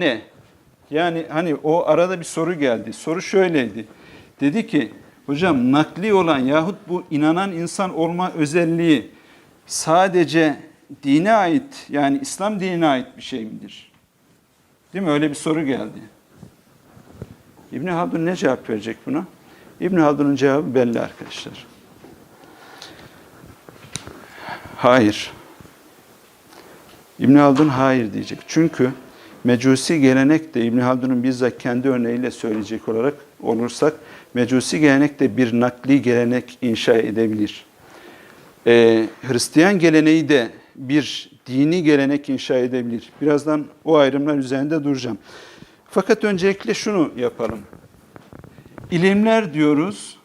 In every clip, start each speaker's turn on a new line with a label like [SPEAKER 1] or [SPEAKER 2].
[SPEAKER 1] Ne? Yani hani o arada bir soru geldi. Soru şöyleydi. Dedi ki hocam nakli olan yahut bu inanan insan olma özelliği sadece dine ait yani İslam dinine ait bir şey midir? Değil mi? Öyle bir soru geldi. İbn Haldun ne cevap verecek buna? İbn Haldun'un cevabı belli arkadaşlar. Hayır. İbn Haldun hayır diyecek. Çünkü Mecusi gelenek de İbn Haldun'un bizzat kendi örneğiyle söyleyecek olarak olursak Mecusi gelenek de bir nakli gelenek inşa edebilir. Ee, Hristiyan geleneği de bir dini gelenek inşa edebilir. Birazdan o ayrımlar üzerinde duracağım. Fakat öncelikle şunu yapalım. İlimler diyoruz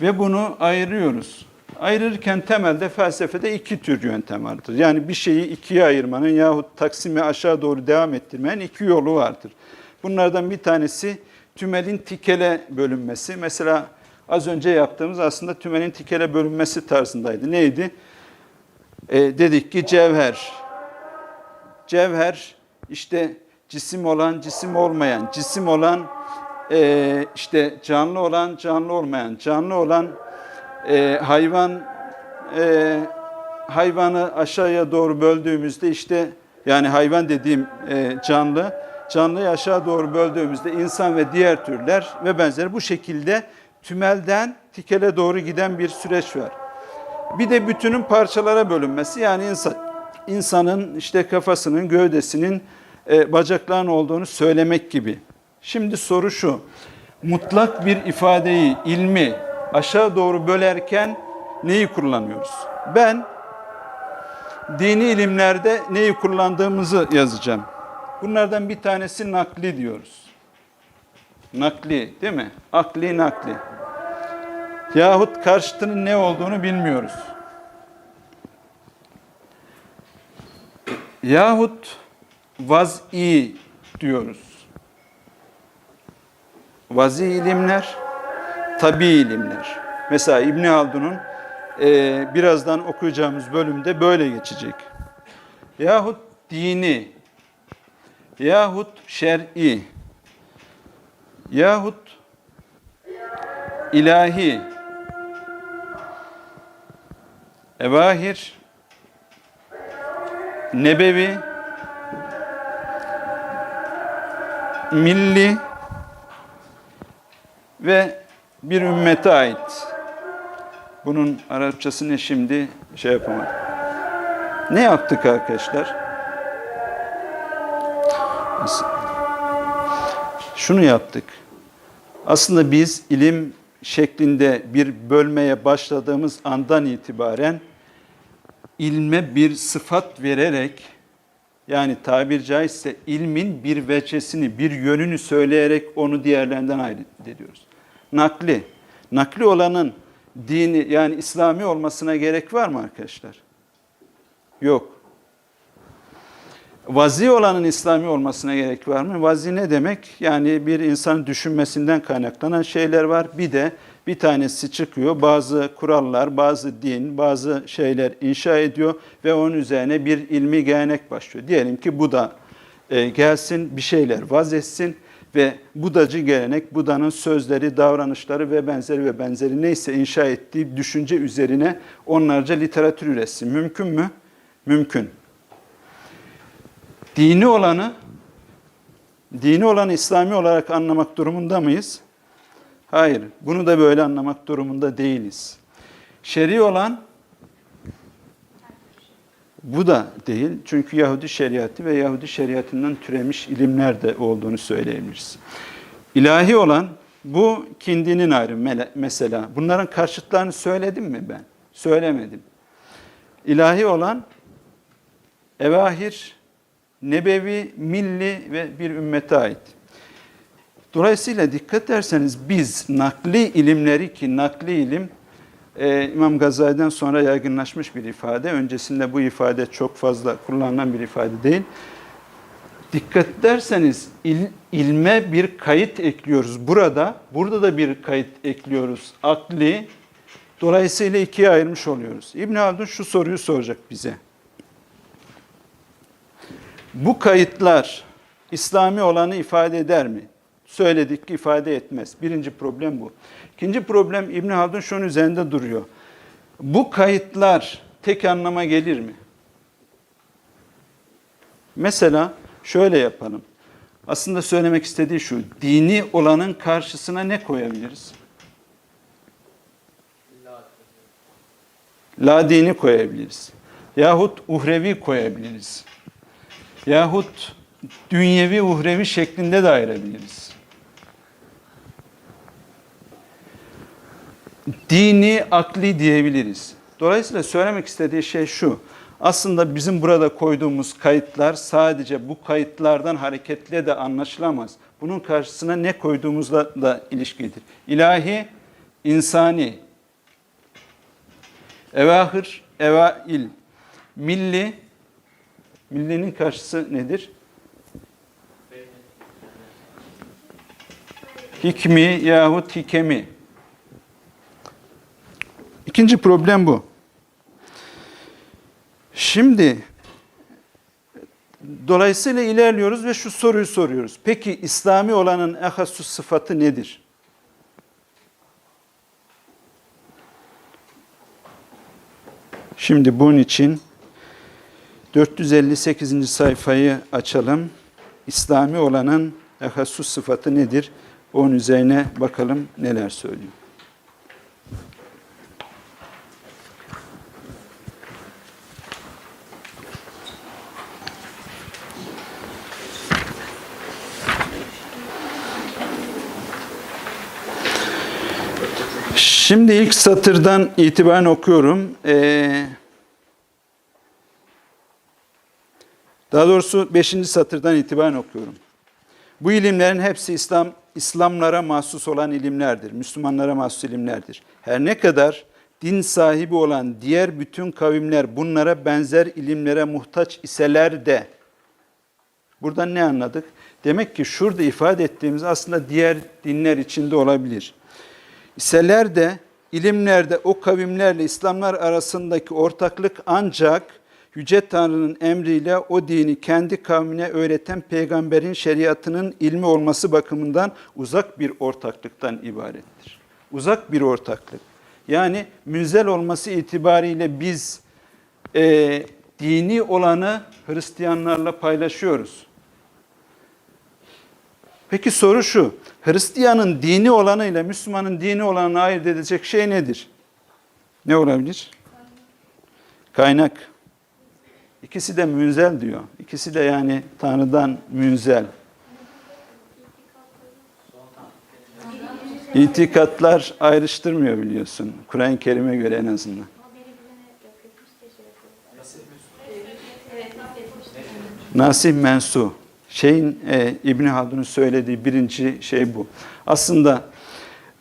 [SPEAKER 1] ve bunu ayırıyoruz. Ayırırken temelde felsefede iki tür yöntem vardır. Yani bir şeyi ikiye ayırmanın yahut taksimi aşağı doğru devam ettirmenin iki yolu vardır. Bunlardan bir tanesi tümelin tikele bölünmesi. Mesela az önce yaptığımız aslında tümelin tikele bölünmesi tarzındaydı. Neydi? E, dedik ki cevher. Cevher işte cisim olan, cisim olmayan, cisim olan, e, işte canlı olan, canlı olmayan, canlı olan e, hayvan e, hayvanı aşağıya doğru böldüğümüzde işte yani hayvan dediğim e, canlı canlıyı aşağı doğru böldüğümüzde insan ve diğer türler ve benzeri bu şekilde tümelden tikele doğru giden bir süreç var. Bir de bütünün parçalara bölünmesi yani insan insanın işte kafasının, gövdesinin, e, bacaklarının olduğunu söylemek gibi. Şimdi soru şu. Mutlak bir ifadeyi, ilmi aşağı doğru bölerken neyi kullanıyoruz? Ben dini ilimlerde neyi kullandığımızı yazacağım. Bunlardan bir tanesi nakli diyoruz. Nakli değil mi? Akli nakli. Yahut karşıtının ne olduğunu bilmiyoruz. Yahut vaz'i diyoruz. Vazi ilimler, tabi ilimler. Mesela İbn Haldun'un e, birazdan okuyacağımız bölümde böyle geçecek. Yahut dini, yahut şer'i, yahut ilahi, evahir, nebevi, milli ve bir ümmete ait. Bunun Arapçasını şimdi şey yapamadım. Ne yaptık arkadaşlar? Şunu yaptık. Aslında biz ilim şeklinde bir bölmeye başladığımız andan itibaren ilme bir sıfat vererek yani tabir caizse ilmin bir veçesini, bir yönünü söyleyerek onu diğerlerinden ayırt ediyoruz. Nakli. Nakli olanın dini yani İslami olmasına gerek var mı arkadaşlar? Yok. Vazi olanın İslami olmasına gerek var mı? Vazi ne demek? Yani bir insan düşünmesinden kaynaklanan şeyler var. Bir de bir tanesi çıkıyor, bazı kurallar, bazı din, bazı şeyler inşa ediyor ve onun üzerine bir ilmi gelenek başlıyor. Diyelim ki bu da e, gelsin, bir şeyler vaz etsin ve Budacı gelenek, Buda'nın sözleri, davranışları ve benzeri ve benzeri neyse inşa ettiği düşünce üzerine onlarca literatür üretsin. Mümkün mü? Mümkün. Dini olanı, dini olanı İslami olarak anlamak durumunda mıyız? Hayır, bunu da böyle anlamak durumunda değiliz. Şer'i olan bu da değil. Çünkü Yahudi şeriatı ve Yahudi şeriatından türemiş ilimler de olduğunu söyleyebiliriz. İlahi olan bu kindinin ayrımı mesela. Bunların karşıtlarını söyledim mi ben? Söylemedim. İlahi olan evahir, nebevi, milli ve bir ümmete ait. Dolayısıyla dikkat ederseniz biz nakli ilimleri ki nakli ilim e, İmam Gazali'den sonra yaygınlaşmış bir ifade. Öncesinde bu ifade çok fazla kullanılan bir ifade değil. Dikkat ederseniz il, ilme bir kayıt ekliyoruz burada. Burada da bir kayıt ekliyoruz. Akli. Dolayısıyla ikiye ayırmış oluyoruz. İbn Haldun şu soruyu soracak bize. Bu kayıtlar İslami olanı ifade eder mi? Söyledik ifade etmez. Birinci problem bu. İkinci problem İbn Haldun şunun üzerinde duruyor. Bu kayıtlar tek anlama gelir mi? Mesela şöyle yapalım. Aslında söylemek istediği şu. Dini olanın karşısına ne koyabiliriz? La dini koyabiliriz. Yahut uhrevi koyabiliriz. Yahut dünyevi uhrevi şeklinde de ayırabiliriz. Dini akli diyebiliriz. Dolayısıyla söylemek istediği şey şu. Aslında bizim burada koyduğumuz kayıtlar sadece bu kayıtlardan hareketle de anlaşılamaz. Bunun karşısına ne koyduğumuzla da ilişkidir. İlahi, insani, evahir, evail, milli, millinin karşısı nedir? Hikmi yahut hikemi. İkinci problem bu. Şimdi dolayısıyla ilerliyoruz ve şu soruyu soruyoruz. Peki İslami olanın ehassus sıfatı nedir? Şimdi bunun için 458. sayfayı açalım. İslami olanın ehassus sıfatı nedir? Onun üzerine bakalım neler söylüyor. Şimdi ilk satırdan itibaren okuyorum. Ee, daha doğrusu 5. satırdan itibaren okuyorum. Bu ilimlerin hepsi İslam İslamlara mahsus olan ilimlerdir. Müslümanlara mahsus ilimlerdir. Her ne kadar din sahibi olan diğer bütün kavimler bunlara benzer ilimlere muhtaç iseler de buradan ne anladık? Demek ki şurada ifade ettiğimiz aslında diğer dinler içinde olabilir. İseler de ilimlerde o kavimlerle İslamlar arasındaki ortaklık ancak Yüce Tanrı'nın emriyle o dini kendi kavmine öğreten peygamberin şeriatının ilmi olması bakımından uzak bir ortaklıktan ibarettir. Uzak bir ortaklık. Yani münzel olması itibariyle biz e, dini olanı Hristiyanlarla paylaşıyoruz. Peki soru şu, Hristiyanın dini olanıyla Müslümanın dini olanını ayırt edecek şey nedir? Ne olabilir? Kaynak. İkisi de münzel diyor. İkisi de yani Tanrı'dan münzel. İtikatlar ayrıştırmıyor biliyorsun. Kur'an-ı Kerim'e göre en azından. Nasih mensu. Şeyin e, İbn Haldun'un söylediği birinci şey bu. Aslında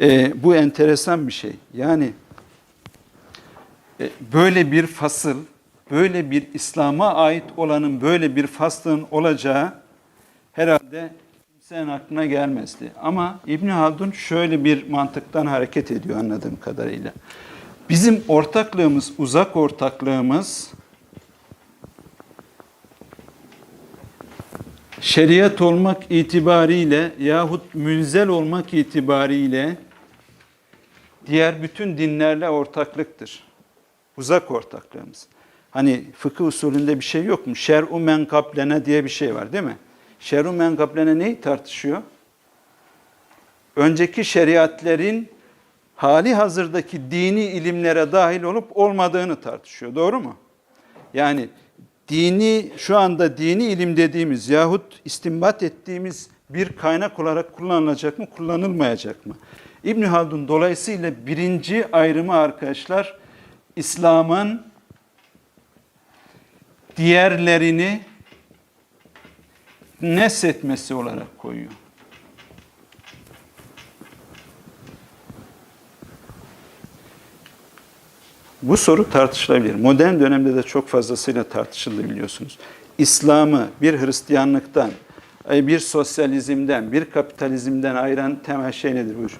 [SPEAKER 1] e, bu enteresan bir şey. Yani e, böyle bir fasıl, böyle bir İslam'a ait olanın böyle bir faslın olacağı herhalde kimsenin aklına gelmezdi. Ama İbn Haldun şöyle bir mantıktan hareket ediyor anladığım kadarıyla. Bizim ortaklığımız, uzak ortaklığımız şeriat olmak itibariyle yahut münzel olmak itibariyle diğer bütün dinlerle ortaklıktır. Uzak ortaklığımız. Hani fıkıh usulünde bir şey yok mu? Şer'u men kablene diye bir şey var değil mi? Şer'u men kablene neyi tartışıyor? Önceki şeriatlerin hali hazırdaki dini ilimlere dahil olup olmadığını tartışıyor. Doğru mu? Yani dini şu anda dini ilim dediğimiz yahut istinbat ettiğimiz bir kaynak olarak kullanılacak mı, kullanılmayacak mı? İbn Haldun dolayısıyla birinci ayrımı arkadaşlar İslam'ın diğerlerini nesletmesi olarak koyuyor. Bu soru tartışılabilir. Modern dönemde de çok fazlasıyla tartışıldı biliyorsunuz. İslam'ı bir Hristiyanlıktan, bir sosyalizmden, bir kapitalizmden ayıran temel şey nedir? Buyur.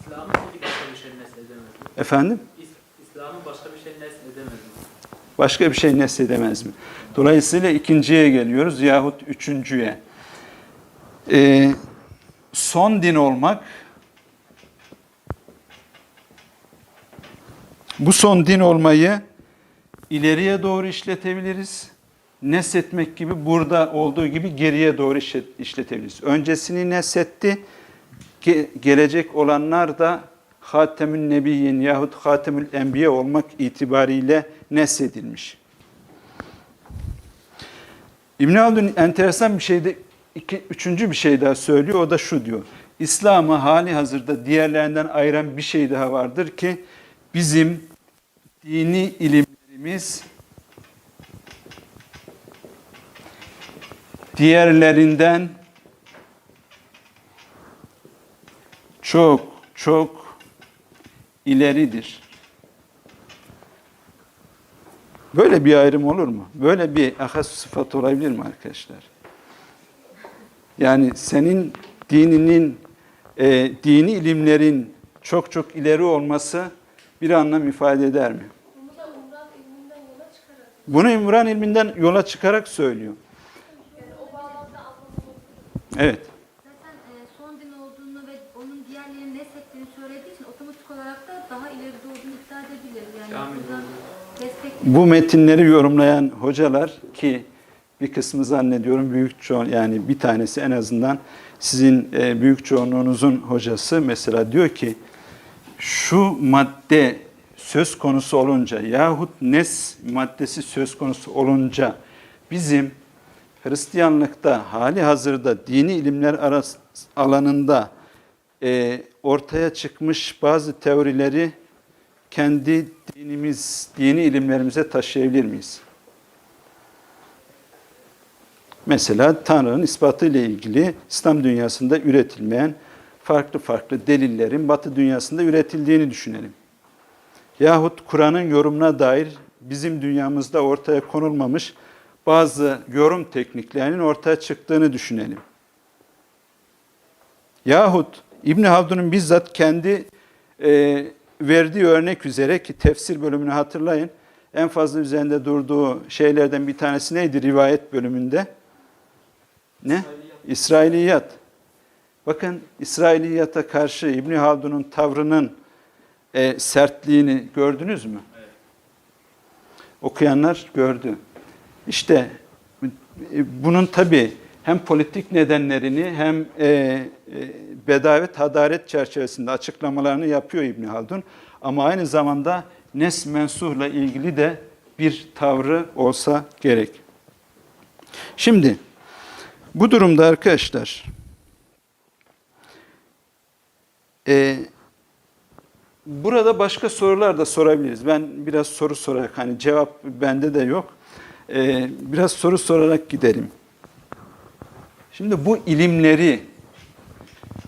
[SPEAKER 2] İslam'ın peki başka bir şey nesledemez mi?
[SPEAKER 1] Efendim?
[SPEAKER 2] İs- İslam'ın başka bir şey nesledemez mi?
[SPEAKER 1] Başka bir şey nesledemez mi? Dolayısıyla ikinciye geliyoruz yahut üçüncüye. Ee, son din olmak bu son din olmayı ileriye doğru işletebiliriz. Nesletmek gibi burada olduğu gibi geriye doğru işlet- işletebiliriz. Öncesini nesetti. Ge- gelecek olanlar da Hatemün Nebiyyin yahut Hatemül Enbiya olmak itibariyle nesedilmiş. İbn Haldun enteresan bir şey de iki, üçüncü bir şey daha söylüyor. O da şu diyor. İslam'ı hali hazırda diğerlerinden ayıran bir şey daha vardır ki bizim dini ilimlerimiz diğerlerinden çok çok ileridir. Böyle bir ayrım olur mu? Böyle bir ahas sıfat olabilir mi arkadaşlar? Yani senin dininin, e, dini ilimlerin çok çok ileri olması bir anlam ifade eder mi?
[SPEAKER 2] Bunu da Umran ilminden yola çıkarak,
[SPEAKER 1] Bunu İmran ilminden yola çıkarak söylüyor.
[SPEAKER 2] yani o bağlamda anlamamız
[SPEAKER 1] Evet.
[SPEAKER 3] Zaten e, son din olduğunu ve onun diğerlerinin neslettiğini söylediği için otomatik olarak da daha ileride olduğunu iddia edebilir. Yani buradan
[SPEAKER 1] Bu metinleri yorumlayan hocalar ki bir kısmı zannediyorum büyük çoğun yani bir tanesi en azından sizin e, büyük çoğunluğunuzun hocası mesela diyor ki şu madde söz konusu olunca yahut nes maddesi söz konusu olunca bizim Hristiyanlıkta hali hazırda dini ilimler arası, alanında e, ortaya çıkmış bazı teorileri kendi dinimiz, dini ilimlerimize taşıyabilir miyiz? Mesela Tanrı'nın ispatı ile ilgili İslam dünyasında üretilmeyen farklı farklı delillerin Batı dünyasında üretildiğini düşünelim. Yahut Kur'an'ın yorumuna dair bizim dünyamızda ortaya konulmamış bazı yorum tekniklerinin ortaya çıktığını düşünelim. Yahut İbn Haldun'un bizzat kendi e, verdiği örnek üzere ki tefsir bölümünü hatırlayın. En fazla üzerinde durduğu şeylerden bir tanesi neydi rivayet bölümünde? Ne? İsrailiyat. Bakın İsrailiyata karşı İbn Haldun'un tavrının e, sertliğini gördünüz mü? Okuyanlar gördü. İşte e, bunun tabi hem politik nedenlerini hem e, e, bedavet hadaret çerçevesinde açıklamalarını yapıyor İbn Haldun. Ama aynı zamanda nes mensuhla ilgili de bir tavrı olsa gerek. Şimdi bu durumda arkadaşlar e, burada başka sorular da sorabiliriz. Ben biraz soru sorarak hani cevap bende de yok. E, biraz soru sorarak gidelim. Şimdi bu ilimleri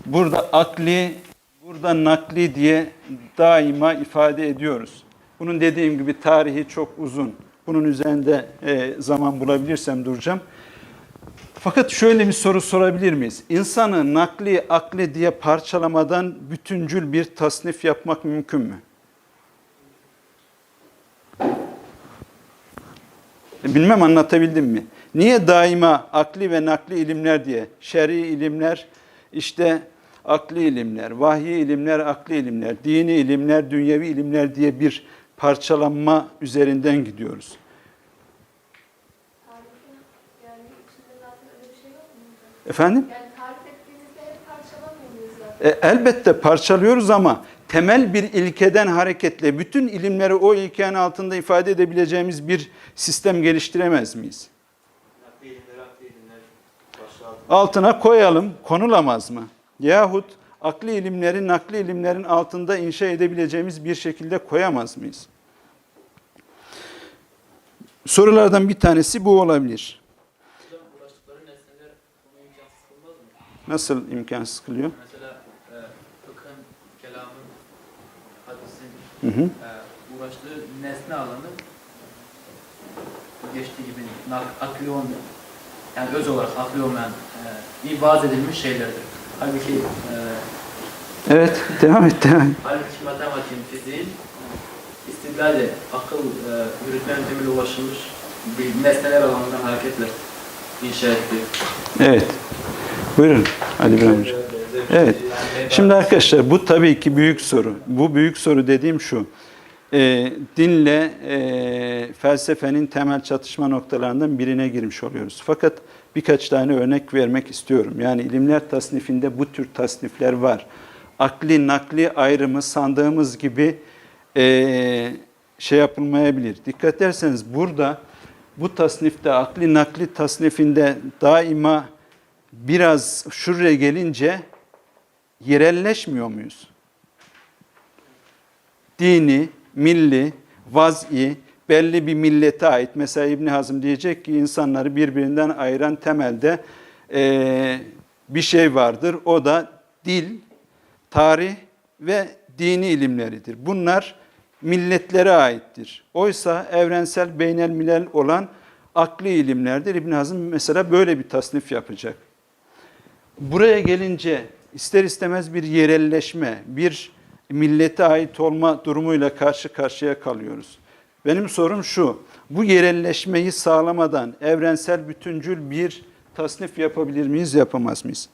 [SPEAKER 1] burada akli, burada nakli diye daima ifade ediyoruz. Bunun dediğim gibi tarihi çok uzun. Bunun üzerinde e, zaman bulabilirsem duracağım. Fakat şöyle bir soru sorabilir miyiz? İnsanı nakli, akli diye parçalamadan bütüncül bir tasnif yapmak mümkün mü? Bilmem anlatabildim mi? Niye daima akli ve nakli ilimler diye, şer'i ilimler, işte akli ilimler, vahyi ilimler, akli ilimler, dini ilimler, dünyevi ilimler diye bir parçalanma üzerinden gidiyoruz.
[SPEAKER 2] tarifin yani içinde zaten öyle bir şey yok mu?
[SPEAKER 1] Efendim?
[SPEAKER 2] Yani tarif ettiğinizde?
[SPEAKER 1] E, elbette parçalıyoruz ama temel bir ilkeden hareketle bütün ilimleri o ilkenin altında ifade edebileceğimiz bir sistem geliştiremez miyiz? Altına koyalım, konulamaz mı? Yahut akli ilimleri nakli ilimlerin altında inşa edebileceğimiz bir şekilde koyamaz mıyız? Sorulardan bir tanesi bu olabilir.
[SPEAKER 4] Hocam ulaştıkları nesneler bunu imkansız kılmaz mı?
[SPEAKER 1] Nasıl imkansız kılıyor?
[SPEAKER 4] Mesela e, fıkhın, kelamın, hadisin
[SPEAKER 1] Hı hı.
[SPEAKER 4] e, uğraştığı nesne alanı geçtiği gibi akli olmayan, yani öz olarak akli olmayan e, ibaz edilmiş şeylerdir. Halbuki e,
[SPEAKER 1] Evet, devam et, devam et.
[SPEAKER 4] halbuki matematiğin, fiziğin istidlalle, akıl e, yürütme yöntemiyle ulaşılmış bir nesneler alanından hareketle inşa ettiği.
[SPEAKER 1] Evet. Buyurun Ali İbrahim Hocam. Evet. Şimdi arkadaşlar bu tabii ki büyük soru. Bu büyük soru dediğim şu. Ee, dinle e, felsefenin temel çatışma noktalarından birine girmiş oluyoruz. Fakat birkaç tane örnek vermek istiyorum. Yani ilimler tasnifinde bu tür tasnifler var. Akli nakli ayrımı sandığımız gibi e, şey yapılmayabilir. Dikkat ederseniz burada bu tasnifte akli nakli tasnifinde daima biraz şuraya gelince yerelleşmiyor muyuz? Dini, milli, vaz'i, belli bir millete ait. Mesela İbn Hazım diyecek ki insanları birbirinden ayıran temelde eee, bir şey vardır. O da dil, tarih ve dini ilimleridir. Bunlar milletlere aittir. Oysa evrensel beynel milel olan akli ilimlerdir. İbn Hazım mesela böyle bir tasnif yapacak. Buraya gelince ister istemez bir yerelleşme, bir millete ait olma durumuyla karşı karşıya kalıyoruz. Benim sorum şu, bu yerelleşmeyi sağlamadan evrensel bütüncül bir tasnif yapabilir miyiz, yapamaz mıyız?